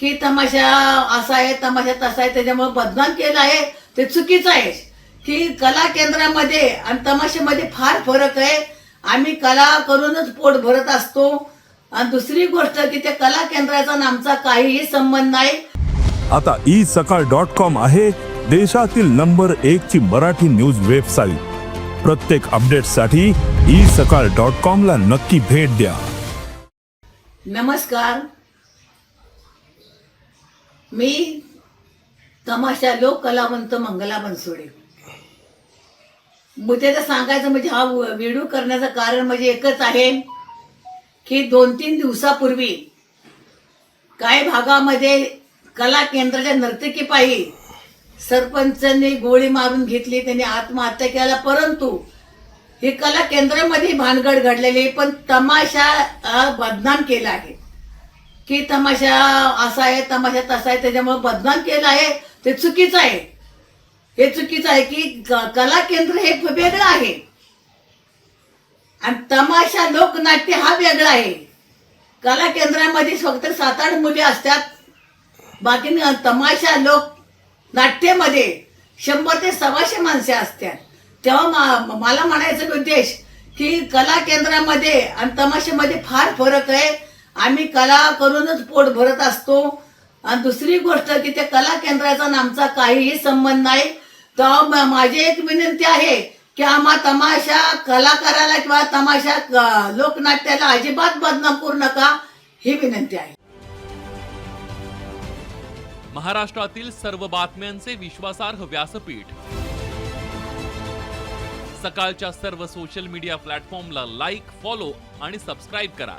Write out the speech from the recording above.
की तमाशा असा आहे तमाशा तसा आहे त्याच्यामुळे बदनाम केलं आहे ते चुकीचं आहे. की कला केंद्रामध्ये आणि तमाशामध्ये फार फरक आहे. आम्ही कला करूनच पोट भरत असतो. आणि दुसरी गोष्ट की त्या कला केंद्राचा आणि आमचा काहीही संबंध नाही. आता ई सकाळ डॉट कॉम आहे देशातील नंबर एक ची मराठी न्यूज वेबसाईट प्रत्येक अपडेटसाठी ई सकाळ डॉट कॉम ला नक्की भेट द्या. नमस्कार. मी तमाशा लोक कलावंत मंगला बनसोडे तर सांगायचं म्हणजे हा व्हिडिओ करण्याचं कारण म्हणजे एकच आहे की दोन तीन दिवसापूर्वी काही भागामध्ये कला केंद्राच्या नर्तकीपायी सरपंचांनी गोळी मारून घेतली त्यांनी आत्महत्या केला परंतु ही कला केंद्रामध्ये भानगड घडलेली आहे, पण तमाशा बदनाम केला आहे. की तमाशा असा आहे तमाशा तसा आहे त्याच्यामुळे बदनाम केलं आहे ते चुकीचं आहे. हे चुकीचं आहे की क- कला केंद्र हे वेगळं आहे. आणि तमाशा लोकनाट्य हा वेगळा आहे. कला केंद्रामध्ये फक्त सात आठ मुली असतात. बाकी तमाशा लोक नाट्यमध्ये शंभर ते सव्वाशे माणसे असतात. तेव्हा मा- मला म्हणायचा उद्देश की कला केंद्रामध्ये आणि तमाशामध्ये फार फरक आहे. आम्ही कला करूनच पोट भरत असतो. आणि दुसरी गोष्ट की त्या कला केंद्राचा आमचा काहीही संबंध नाही. तर माझी एक विनंती आहे की आम्हा तमाशा कलाकाराला किंवा तमाशा लोकनाट्याला अजिबात बदनाम करू नका ही विनंती आहे. महाराष्ट्रातील सर्व बातम्यांचे विश्वासार्ह व्यासपीठ. सकाळच्या सर्व सोशल मीडिया प्लॅटफॉर्मला लाईक फॉलो आणि सबस्क्राईब करा.